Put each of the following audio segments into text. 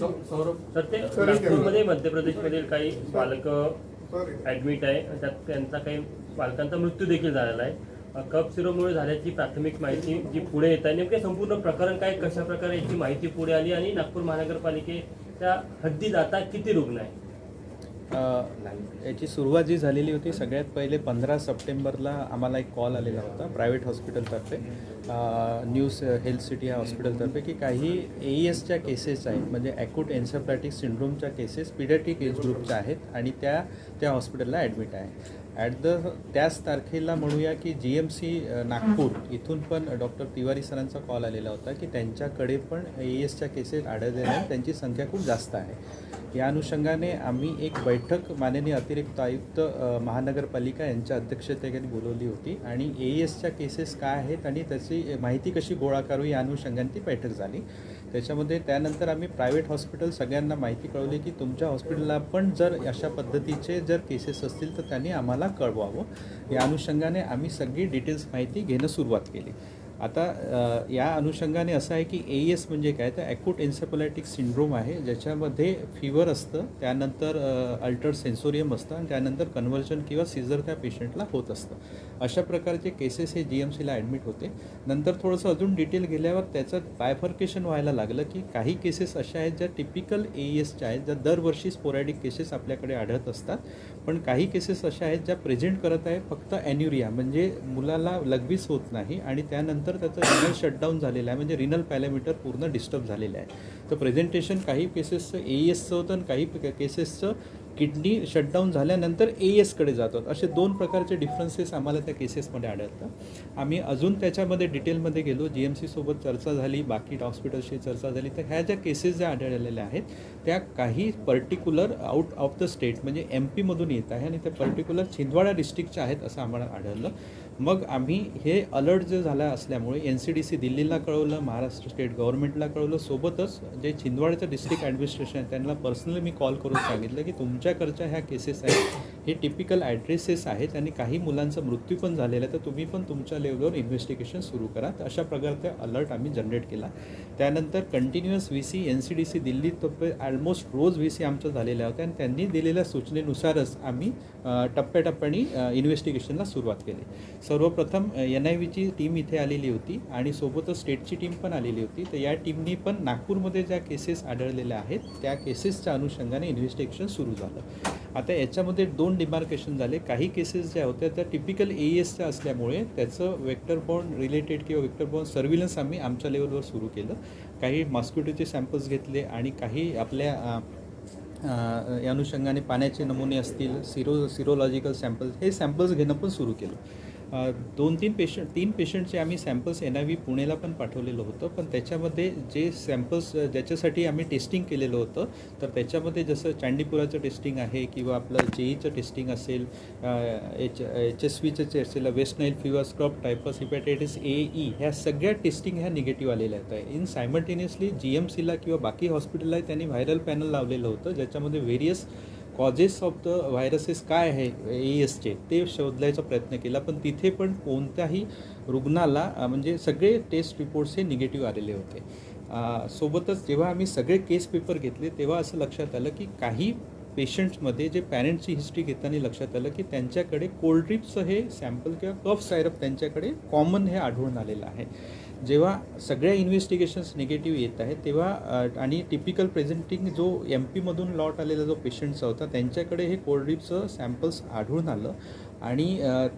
नागपूरमध्ये मध्य प्रदेशमधील काही बालक ऍडमिट आहे. त्यात त्यांचा काही बालकांचा मृत्यू देखील झालेला आहे. कप सिरोमुळे झाल्याची प्राथमिक माहिती जी पुढे येत आहे नेमके संपूर्ण प्रकरण काय कशा प्रकारे याची माहिती पुढे आली आणि नागपूर महानगरपालिकेच्या हद्दीत आता किती रुग्ण आहे याची सुरुवात जी झालेली होती सगळ्यात पहिले पंधरा सप्टेंबरला आम्हाला एक कॉल आलेला होता प्रायव्हेट हॉस्पिटलतर्फे न्यूज हेल्थ सिटी या हॉस्पिटलतर्फे की काही ए एसच्या केसेस आहेत म्हणजे ॲक्यूट एन्सेफ्लॅटिक सिंड्रोमच्या केसेस पिडेटिक एज ग्रुपच्या आहेत आणि त्या त्या हॉस्पिटलला ॲडमिट आहे. ॲट द त्याच तारखेला म्हणूया की जी एम सी नागपूर इथून पण डॉक्टर तिवारी सरांचा कॉल आलेला होता की त्यांच्याकडे पण ए एसच्या केसेस आढळलेल्या आहेत त्यांची संख्या खूप जास्त आहे. या अनुषंगाने आम्ही एक बैठक माननीय अतिरिक्त आयुक्त महानगरपालिका यांच्या अध्यक्षतेखाली बोलवली होती. आणि ए एसच्या केसेस काय आहेत आणि त्याची माहिती कशी गोळा करू या अनुषंगाने ती बैठक झाली. त्याच्यामध्ये त्यानंतर आम्ही प्रायव्हेट हॉस्पिटल सगळ्यांना माहिती कळवली की तुमच्या हॉस्पिटलला पण जर अशा पद्धतीचे जर केसेस असतील तर त्यांनी आम्हाला कळवावं. या अनुषंगाने आम्ही सगळी डिटेल्स माहिती घेणं सुरुवात केली. आता या अनुषंगाने असं आहे की ए एस म्हणजे काय? तर ॲक्यूट एन्सेपलायटिक सिंड्रोम आहे ज्याच्यामध्ये फिवर असतं त्यानंतर अल्टर सेन्सोरियम असतं आणि त्यानंतर कन्व्हर्जन किंवा सिझर त्या पेशंटला होत असतं. अशा प्रकारचे केसेस हे जी एम सीला ॲडमिट होते. नंतर थोडंसं अजून डिटेल गेल्यावर त्याचं बायफर्केशन व्हायला लागलं की काही केसेस अशा आहेत ज्या टिपिकल ए एसच्या आहेत ज्या दरवर्षी स्पोरॅडिक केसेस आपल्याकडे आढळत असतात. पण काही केसेस अशा आहेत ज्या प्रेझेंट करत आहे फक्त ॲन्युरिया म्हणजे मुलाला लघवीच होत नाही आणि त्यानंतर त्याचं रिनल शटडाऊन झालेलं आहे म्हणजे रिनल पॅलेमीटर पूर्ण डिस्टर्ब झालेलं आहे. तर प्रेझेंटेशन काही केसेसचं ए एसचं होतं आणि काही केसेसचं किडनी शटडाऊन झाल्यानंतर ए एसकडे जातात असे दोन प्रकारचे डिफरन्सेस आम्हाला त्या केसेसमध्ये आढळतात. आम्ही अजून त्याच्यामध्ये डिटेलमध्ये गेलो. जी एम सीसोबत चर्चा झाली. बाकी हॉस्पिटलशी चर्चा झाली. तर ह्या ज्या केसेस ज्या आढळलेल्या आहेत त्या काही particular out of the state म्हणजे एम पीमधून येत आहे आणि त्या पर्टिक्युलर छिंदवाडा डिस्ट्रिक्टच्या आहेत असं आम्हाला आढळलं. मग आम्ही हे अलर्ट जे झाला असल्यामुळे एन सी डी सी दिल्लीला कळवलं महाराष्ट्र स्टेट गव्हर्नमेंटला कळवलं. सोबतच जे छिंदवाडचं डिस्ट्रिक्ट ॲडमिनिस्ट्रेशन आहे त्यांना पर्सनली मी कॉल करून सांगितलं की तुमच्याकडच्या ह्या केसेस आहेत हे टिपिकल ॲड्रेसेस आहेत आणि काही मुलांचा मृत्यू पण झालेला आहे तर तुम्ही पण तुमच्या लेवलवर इन्व्हेस्टिगेशन सुरू करा. तर अशा प्रकारचे अलर्ट आम्ही जनरेट केला. त्यानंतर continuous V C N C D C Delhi तर ऑलमोस्ट रोज व्ही सी आमचं झालेल्या होत्या आणि त्यांनी दिलेल्या सूचनेनुसारच आम्ही टप्प्याटप्प्याने इन्व्हेस्टिगेशनला सुरुवात केली. सर्वप्रथम एन आय व्हीची टीम इथे आलेली होती आणि सोबतच स्टेटची टीम पण आलेली होती. तर या टीमनी पण नागपूरमध्ये ज्या केसेस आढळलेल्या आहेत त्या केसेसच्या अनुषंगाने इन्व्हेस्टिगेशन सुरू झालं. आता याच्यामध्ये दोन डिमार्केशन झाले. काही केसेस ज्या होत्या त्या टिपिकल ए एसच्या असल्यामुळे त्याचं वेक्टर बॉन्ड रिलेटेड किंवा वेक्टर बॉन्ड सर्व्हिलन्स आम्ही आमच्या लेवलवर सुरू केलं. काही मॉस्किटोचे सॅम्पल्स घेतले आणि काही आपल्या या अनुषंगाने पाण्याचे नमुने असतील सिरो सिरोलॉजिकल सॅम्पल्स हे सॅम्पल्स घेणं पण सुरू केलं. दोन तीन पेशंट तीन पेशंटचे आम्ही सॅम्पल्स एन आय व्ही पुणेला पण पाठवलेलं होतं. पण त्याच्यामध्ये जे सॅम्पल्स ज्याच्यासाठी आम्ही टेस्टिंग केलेलं होतं तर त्याच्यामध्ये जसं चांडीपुराचं टेस्टिंग आहे किंवा आपलं जेईचं टेस्टिंग असेल एच एच एस व्हीचं असेल West Nile fever scrub typhus hepatitis A E ह्या सगळ्या टेस्टिंग ह्या निगेटिव्ह आलेल्या आहेत. इन सायमल्टेनियसली जी एम सीला किंवा बाकी हॉस्पिटलला त्यांनी व्हायरल पॅनल लावलेलं होतं ज्याच्यामध्ये various causes of the viruses काय आहे ए एसचे ते शोधल्याचा प्रयत्न केला पण तिथे पण कोणत्याही रुग्णाला म्हणजे सगळे टेस्ट रिपोर्ट्स हे निगेटिव्ह आलेले होते. सोबतच जेव्हा आम्ही सगळे केस पेपर घेतले तेव्हा असं लक्षात आलं की काही पेशंट्समध्ये जे पॅरेंट्सची हिस्ट्री घेताना लक्षात आलं की त्यांच्याकडे कोल्ड ड्रिप्स हे सॅम्पल किंवा कफ सायरप त्यांच्याकडे कॉमन हे आढळून आलेलं आहे. जेव्हा सगळ्या इन्व्हेस्टिगेशन्स निगेटिव्ह येत आहेत तेव्हा आणि टिपिकल प्रेझेंटिंग जो एम पीमधून लॉट आलेला जो पेशंटचा होता त्यांच्याकडे हे कोल्ड ड्रिपचं सॅम्पल्स आढळून आलं. आणि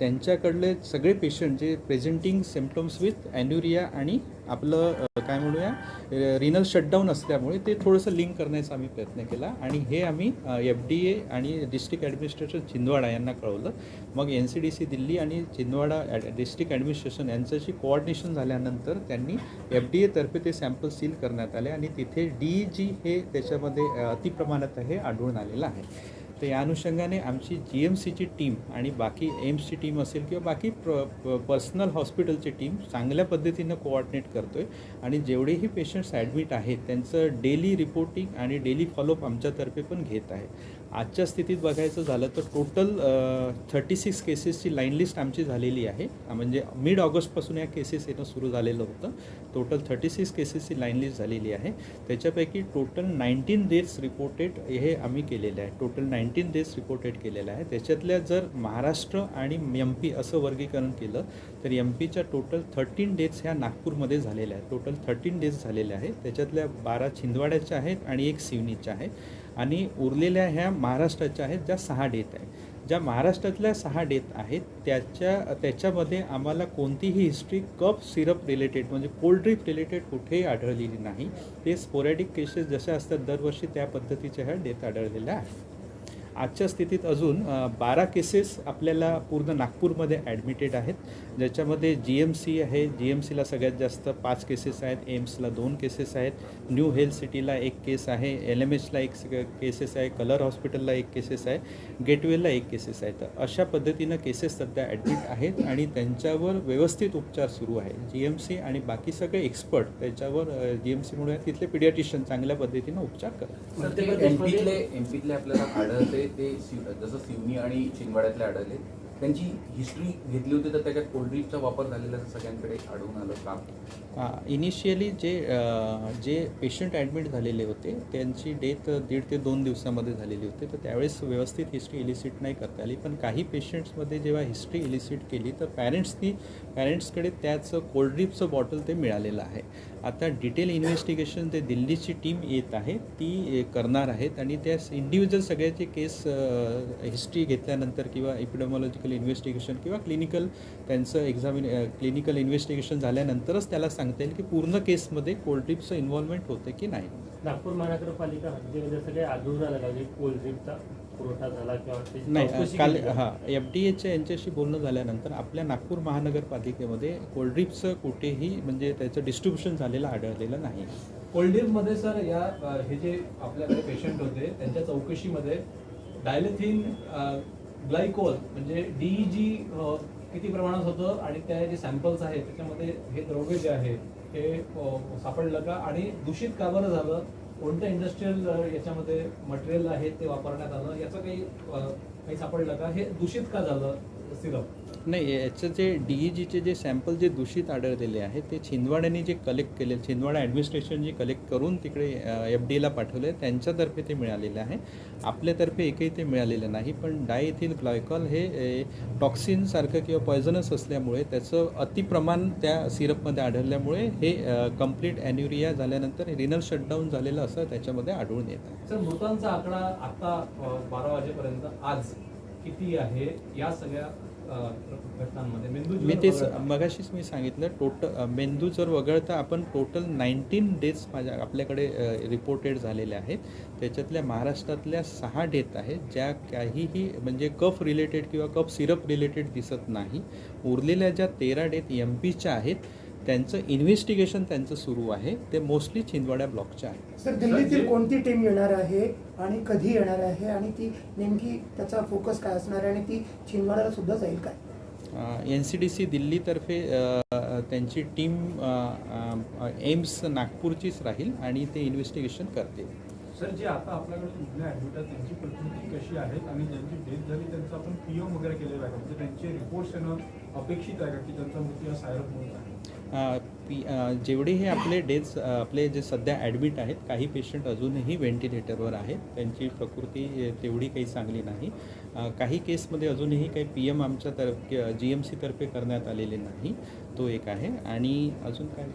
त्यांच्याकडले सगळे पेशंट जे प्रेझेंटिंग सिम्टम्स विथ ॲन्युरिया आणि आपलं काय म्हणूया रिनल शटडाऊन असल्यामुळे ते थोडंसं लिंक करण्याचा आम्ही प्रयत्न केला. आणि हे आम्ही एफ डी ए आणि डिस्ट्रिक्ट ॲडमिनिस्ट्रेशन छिंदवाडा यांना कळवलं. मग N C D C Delhi आणि छिंदवाडा डिस्ट्रिक्ट ॲडमिनिस्ट्रेशन यांच्याशी कोऑर्डिनेशन झाल्यानंतर त्यांनी एफ डी एतर्फे ते सॅम्पल सील करण्यात आले आणि तिथे डी जी हे त्याच्यामध्ये अतिप्रमाणात हे आढळून आलेलं आहे. तर या अनुषंगाने आमची जी एम सीची टीम आणि बाकी एम्सची टीम असेल किंवा बाकी प्र पर्सनल हॉस्पिटलची टीम चांगल्या पद्धतीनं कोऑर्डिनेट करतो आहे आणि जेवढेही पेशंट्स ॲडमिट आहेत त्यांचं डेली रिपोर्टिंग आणि डेली फॉलोअप आमच्यातर्फे पण घेत आहे. आजच्या स्थितीत बघायचं झालं तर टोटल थर्टी सिक्स केसेसची लाईन लिस्ट आमची झालेली आहे. म्हणजे मिड ऑगस्टपासून या केसेस येणं सुरू झालेलं होतं. टोटल थर्टी सिक्स केसेसची लाईन लिस्ट झालेली आहे. त्याच्यापैकी टोटल नाईन्टीन डेज रिपोर्टेड हे आम्ही केलेले आहे. टोटल नाईन्टीन डेज रिपोर्टेड केलेलं आहे. त्याच्यातल्या जर महाराष्ट्र आणि एम पी असं वर्गीकरण केलं तर एम पीच्या टोटल थर्टीन डेज ह्या नागपूरमध्ये झालेल्या आहेत. टोटल थर्टीन डेज झालेल्या आहेत. त्याच्यातल्या बारा छिंदवाड्याच्या आहेत आणि एक सिवनीच्या आहे आणि उरलेल्या ह्या महाराष्ट्राच्या आहेत ज्या सहा डेथ आहेत. ज्या महाराष्ट्रातल्या सहा डेथ आहेत त्याच्या त्याच्यामध्ये आम्हाला कोणतीही हिस्ट्री कप सिरप रिलेटेड म्हणजे कोल्ड ड्रिप रिलेटेड कुठेही आढळलेली नाही. ते स्पोरॅडिक केसेस जशा असतात दरवर्षी त्या पद्धतीच्या ह्या डेथ आढळलेल्या आहेत. आजच्या स्थितीत अजून बारा केसेस आपल्याला पूर्ण नागपूरमध्ये ॲडमिटेड आहेत. ज्याच्यामध्ये जी एम सी आहे. जी एम सीला सगळ्यात जास्त पाच केसेस आहेत. एम्सला दोन केसेस आहेत. न्यू हेल्थ सिटीला एक केस आहे. एल एम एचला एक केसेस आहे. कलर हॉस्पिटलला एक केसेस आहे. गेटवेला एक केसेस आहे तर अशा पद्धतीनं केसेस सध्या ॲडमिट आहेत आणि त्यांच्यावर व्यवस्थित उपचार सुरू आहे. जी एम सी आणि बाकी सगळे एक्सपर्ट त्याच्यावर जी एम सीमुळे तिथले पिडियाटिशियन चांगल्या पद्धतीनं उपचार करतात. एम ते एमपीतले एमपीतले आपल्याला आढळते ते शिव जसं सिवनी आणि चिंगवाड्यातले आढळले त्यांची हिस्ट्री घेतली होती तर त्याच्यात कोल्ड्रिंकचा वापर झालेला सगळ्यांकडे आढळून आलं का? इनिशियली जे जे पेशंट ॲडमिट झालेले होते त्यांची डेथ दीड ते दोन दिवसामध्ये झालेली होती. तर त्यावेळेस व्यवस्थित हिस्ट्री इलिसिट नाही करता आली. पण काही पेशंट्समध्ये जेव्हा हिस्ट्री इलिसिट केली तर पॅरेंट्सनी पॅरेंट्सकडे त्याचं कोल्ड्रिपचं बॉटल ते मिळालेलं आहे. आता डिटेल इन्व्हेस्टिगेशन ते दिल्लीची टीम येत आहे ती करणार आहेत. आणि त्या इंडिव्हिज्युअल सगळ्याचे केस हिस्ट्री घेतल्यानंतर किंवा इपिडेमॉलॉजिकल इन्व्हेस्टिगेशन किंवा क्लिनिकल त्यांचं एक्झामिन क्लिनिकल इन्व्हेस्टिगेशन झाल्यानंतरच त्याला सांगता येईल की पूर्ण केसमध्ये कोल्ड्रिपचं इन्व्हॉल्वमेंट होते की नाही. नागपूर महानगरपालिका हद्दीमध्ये सगळे आढळून आलं का? म्हणजे पुरवठा झाला किंवा नाही काल? हां एफ डी एच्या यांच्याशी बोलणं झाल्यानंतर आपल्या नागपूर महानगरपालिकेमध्ये कोल्ड्रिपचं कुठेही म्हणजे त्याचं डिस्ट्रीब्युशन झालेलं आढळलेलं नाही. कोल्ड्रिपमध्ये सर या हे जे आपल्याकडे पेशंट होते त्यांच्या चौकशीमध्ये डायलेथिन ग्लायकोल म्हणजे डीईजी किती प्रमाणात होतं आणि त्या जे सॅम्पल्स आहेत त्याच्यामध्ये हे द्रव्य जे आहे हे सापडलं का? आणि दूषित का बरं झालं? कोणतं इंडस्ट्रीयल याच्यामध्ये मटेरियल आहे ते वापरण्यात आलं? याचं काही काही सापडलं का? हे दूषित का झालं? सिरप. नाही याचं जे डी ई जीचे जे सॅम्पल जे दूषित आढळलेले आहे ते छिंदवाड्याने जे कलेक्ट केले छिंदवाडा ॲडमिनिस्ट्रेशन जे कलेक्ट करून तिकडे एफ डी एला पाठवले त्यांच्यातर्फे ते मिळालेले आहे. आपल्यातर्फे एकही ते मिळालेलं नाही पण डायथिल ग्लायकॉल हे टॉक्सिनसारखं किंवा पॉयझनस असल्यामुळे त्याचं अतिप्रमाण त्या सिरपमध्ये आढळल्यामुळे हे कंप्लीट ॲन्युरिया झाल्यानंतर रिनल शटडाऊन झालेलं असं त्याच्यामध्ये आढळून येत आहे. सर मृतांचा आकडा आता बारा वाजेपर्यंत आज किती आहे? या सगळ्या मी तेच मगाशीच मी सांगितलं टोटल मेंदू जर वगळता आपण टोटल नाईन्टीन डेज माझ्या आपल्याकडे रिपोर्टेड झालेले आहेत. त्याच्यातल्या महाराष्ट्रातल्या सहा डेथ आहेत ज्या काहीही म्हणजे कफ रिलेटेड किंवा कफ सिरप रिलेटेड दिसत नाही. उरलेल्या ज्या तेरा डेथ एम पीच्या आहेत त्यांचं इन्व्हेस्टिगेशन त्यांचं सुरू आहे. ते मोस्टली छिंदवाड्या ब्लॉकच्या आहेत. सर दिल्लीतील कोणती टीम येणार आहे आणि कधी येणार आहे आणि ती नेमकी त्याचा फोकस काय असणार आहे आणि ती छिंदवाड्याला सुद्धा जाईल काय? एन सी डी सी दिल्लीतर्फे त्यांची टीम एम्स नागपूरचीच राहील आणि ते इन्व्हेस्टिगेशन करतील. सर जे आता आपल्याकडे रुग्ण ॲडमिट आहेत त्यांची परिस्थिती कशी आहे आणि ज्यांची डेथ झाली त्यांचं आपण पीएम वगैरे केलेलं आहे? म्हणजे त्यांचे रिपोर्ट्स येणं अपेक्षित आहे का की त्यांचा मृत्यू या सायरप म्हणून आहे? पी जेवढे हे आपले डेथ्स आपले जे सध्या ॲडमिट आहेत काही पेशंट अजूनही व्हेंटिलेटरवर आहेत. त्यांची प्रकृती तेवढी काही चांगली नाही. काही केसमध्ये अजूनही काही पी एम आमच्या तर्फ जी एम सीतर्फे करण्यात आलेले नाही. तो एक आहे. आणि अजून काय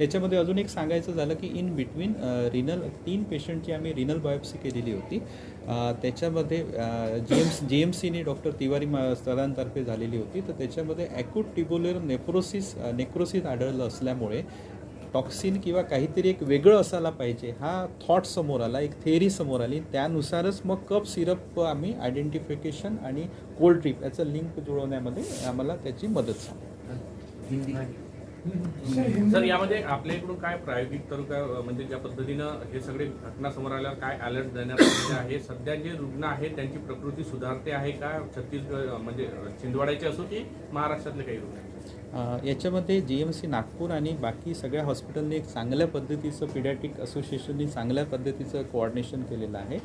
याच्यामध्ये अजून एक सांगायचं झालं की इन बिटवीन रिनल तीन पेशंटची आम्ही रिनल बायोप्सी केलेली होती. त्याच्यामध्ये जी एम जी एम सीने डॉक्टर तिवारी मा सरांतर्फे झालेली होती. तर त्याच्यामध्ये ॲक्यूट टिबोलर नेफ्रोसिस नेक्रोसिस आढळलं असल्यामुळे टॉक्सिन किंवा काहीतरी एक वेगळं असायला पाहिजे. हा थॉट समोर आला एक थेअरी समोर आली. त्यानुसारच मग कप सिरप आम्ही आयडेंटिफिकेशन आणि कोल्ड ट्रीप याचं लिंक जुळवण्यामध्ये आम्हाला त्याची मदत झाली. सर यामध्ये आपल्या इकडून काय प्रायोगिक करू काय म्हणजे ज्या पद्धतीनं हे सगळे घटना समोर आल्यावर काय अलर्ट देण्यात आलेले आहे सध्या जे रुग्ण आहेत त्यांची प्रकृती सुधारते आहे का छत्तीसगड म्हणजे छिंदवाड्याचे असो की महाराष्ट्रातले काही रुग्ण आहेत? याच्यामध्ये जी एम सी नागपूर आणि बाकी सगळ्या हॉस्पिटलने एक चांगल्या पद्धतीचं पिडॅटिक असोसिएशनने चांगल्या पद्धतीचं कोऑर्डिनेशन केलेलं आहे.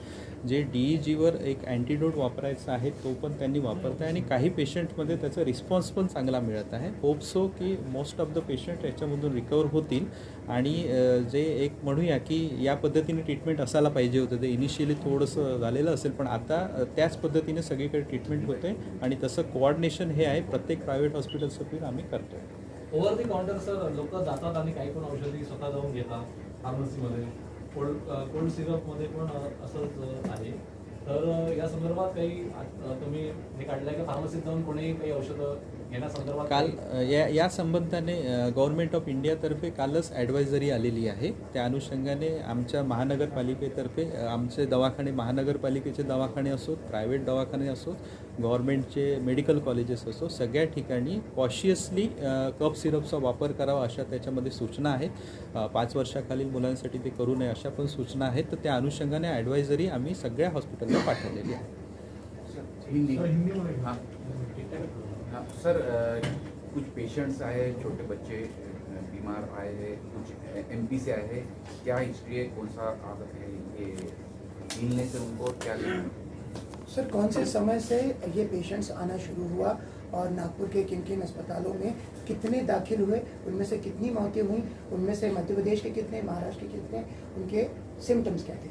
जे डी ई जीवर एक अँटीडोट वापरायचा आहे तो पण त्यांनी वापरत आहे आणि काही पेशंटमध्ये त्याचा रिस्पॉन्स पण चांगला मिळत आहे. होप सो की मोस्ट ऑफ द पेशंट याच्यामधून रिकवर होतील आणि जे एक म्हणूया की या पद्धतीने ट्रीटमेंट असायला पाहिजे होतं. ते इनिशियली थोडंसं झालेलं असेल पण आता त्याच पद्धतीने सगळीकडे ट्रीटमेंट होते आणि तसं कोऑर्डिनेशन हे आहे. प्रत्येक प्रायव्हेट हॉस्पिटलचं आम्ही करतो ओव्हर दी काउंटर सर लोक जातात आणि काही पण औषधी स्वतः जाऊन घेतात फार्मसीमध्ये कोल्ड कोल्ड सिरपमध्ये पण असंच आहे. तर या संदर्भात काही तुम्ही हे काढलंय का फार्मसीत जाऊन कोणी काही औषधं काल या या संबंधाने गव्हर्नमेंट ऑफ इंडियातर्फे कालच ॲडवायझरी आलेली आहे. त्या अनुषंगाने आमच्या महानगरपालिकेतर्फे आमचे दवाखाने महानगरपालिकेचे दवाखाने असोत प्रायव्हेट दवाखाने असोत गव्हर्नमेंटचे मेडिकल कॉलेजेस असो सगळ्या ठिकाणी कॉशियसली कफ सिरपचा वापर करावा अशा त्याच्यामध्ये सूचना आहेत. पाच वर्षाखालील मुलांसाठी ते करू नये अशा पण सूचना आहेत. तर त्या अनुषंगाने ॲडवायझरी आम्ही सगळ्या हॉस्पिटलला पाठवलेली आहे. हिंदी. सर, कुछ पेशेंट्स आए छोटे बच्चे बीमार आए हैं कुछ एमपी से आए हैं क्या हिस्ट्री है कौन सा आदत है ये मिलने से उनको क्या सर कौन से समय से ये पेशेंट्स आना शुरू हुआ और नागपुर के किन किन अस्पतालों में कितने दाखिल हुए उनमें से कितनी मौतें हुई उनमें से मध्य प्रदेश के कितने महाराष्ट्र के कितने उनके सिम्टम्स क्या थे?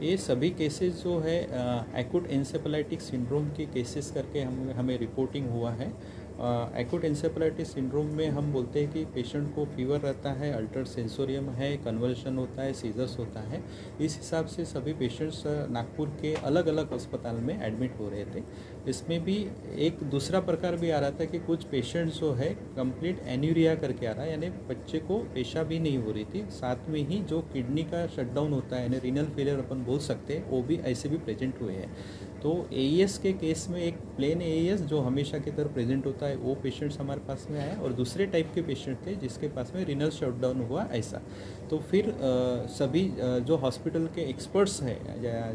ये सभी केसेस जो है एक्यूट एंसेफेलाइटिक सिंड्रोम के केसेस करके हम हमें रिपोर्टिंग हुआ है। एक्यूट एंसेफेलाइटिस सिंड्रोम में हम बोलते हैं कि पेशेंट को फीवर रहता है अल्टर सेंसोरियम है कन्वर्शन होता है सीजर्स होता है। इस हिसाब से सभी पेशेंट्स नागपुर के अलग अलग अस्पताल में एडमिट हो रहे थे। इसमें भी एक दूसरा प्रकार भी आ रहा था कि कुछ पेशेंट्स जो है कंप्लीट एन्यूरिया करके आ रहा है, यानी बच्चे को पेशा भी नहीं हो रही थी। साथ में ही जो किडनी का शटडाउन होता है, यानी रीनल फेलियर अपन बोल सकते हैं, वो भी ऐसे भी प्रेजेंट हुए हैं। तो ए के केस में एक प्लेन ए जो हमेशा की तरह प्रेजेंट होता है वो पेशेंट्स हमारे पास में आए और दूसरे टाइप के पेशेंट थे जिसके पास में रिनल शटडाउन हुआ ऐसा। तो फिर अ, सभी जो हॉस्पिटल के एक्सपर्ट्स हैं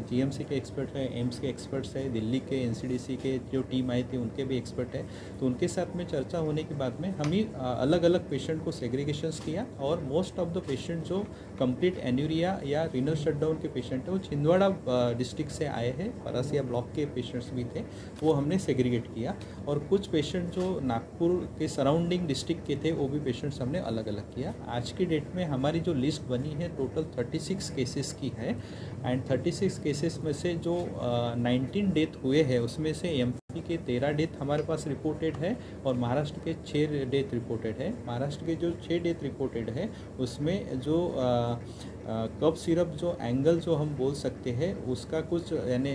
जीएमसी के एक्सपर्ट हैं एम्स के एक्सपर्ट्स हैं दिल्ली के एनसीडीसी के जो टीम आई थी उनके भी एक्सपर्ट हैं। तो उनके साथ में चर्चा होने के बाद में हम ही अलग अलग पेशेंट को सेग्रीगेशंस किया और मोस्ट ऑफ़ द पेशेंट जो कंप्लीट एन्यूरिया या रिनल शटडाउन के पेशेंट हैं वो छिंदवाड़ा डिस्ट्रिक्ट से आए हैं परासिया ब्लॉक के पेशेंट्स भी थे, वो हमने सेग्रीगेट किया और कुछ पेशेंट जो नागपुर के सराउंडिंग डिस्ट्रिक्ट के थे, वो भी पेशेंट्स हमने अलग अलग किया। आज की डेट में हमारी जो लिस्ट बनी है टोटल 36 केसेस की है एंड 36 केसेस में से जो नाइनटीन डेथ हुए हैं, उसमें से एम के तेरह डेथ हमारे पास रिपोर्टेड है और महाराष्ट्र के छः डेथ रिपोर्टेड है। महाराष्ट्र के जो छः डेथ रिपोर्टेड है, उसमें जो कप सिरप जो एंगल जो हम बोल सकते हैं, उसका कुछ, यानी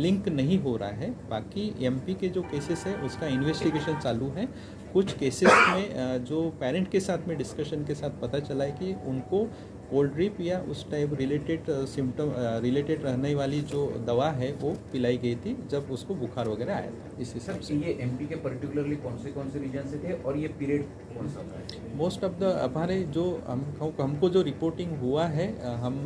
लिंक नहीं हो रहा है। बाकी एमपी के जो केसेस है, उसका इन्वेस्टिगेशन चालू है। कुछ केसेस में जो पेरेंट के साथ में डिस्कशन के साथ पता चला है कि उनको कोल्ड ड्रिप या उस टाइप रिलेटेड सिम्टम रिलेटेड रहने वाली जो दवा है वो पिलाई गई थी जब उसको बुखार वगैरह आया था। इस हिसाब से। ये एमपी के पर्टिकुलरली कौन से कौन से रीजन से थे और ये पीरियड कौन सा था? मोस्ट ऑफ़ द हमारे जो हम हमको जो रिपोर्टिंग हुआ है हम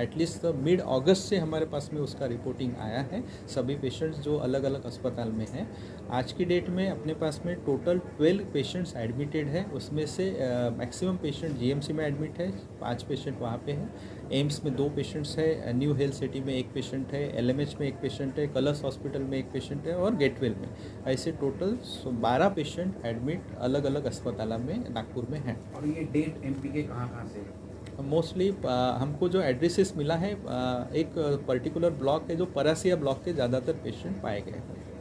एटलीस्ट मिड अगस्त से हमारे पास में उसका रिपोर्टिंग आया है। सभी पेशेंट्स जो अलग अलग अस्पताल में हैं आज की डेट में अपने पास में टोटल ट्वेल्व पेशेंट्स एडमिटेड है। उसमें से मैक्सिमम पेशेंट जीएमसी में एडमिट है पाँच पेशेंट वहाँ पे है। एम्स में दो पेशेंट्स है न्यू हेल्थ सिटी में एक पेशेंट है एलएमएच में एक पेशेंट है कलश हॉस्पिटल में एक पेशेंट है और गेटवेल में। ऐसे टोटल बारह पेशेंट एडमिट अलग अलग अस्पताल में नागपुर में हैं। और ये डेट एमपी के कहाँ कहाँ से मोस्टली हमको जो एड्रेसेस मिला है अ, एक पर्टिकुलर ब्लॉक है जो परासिया ब्लॉक के ज़्यादातर पेशेंट पाए गए हैं।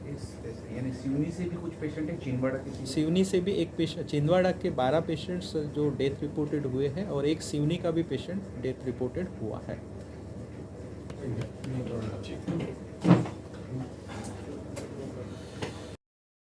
यानी सिवनी से भी कुछ पेशेंट है चिनवाड़ा के सिवनी से भी एक पेशेंट छिंदवाड़ा के बारह पेशेंट्स जो डेथ रिपोर्टेड हुए हैं और एक सिवनी का भी पेशेंट डेथ रिपोर्टेड हुआ है।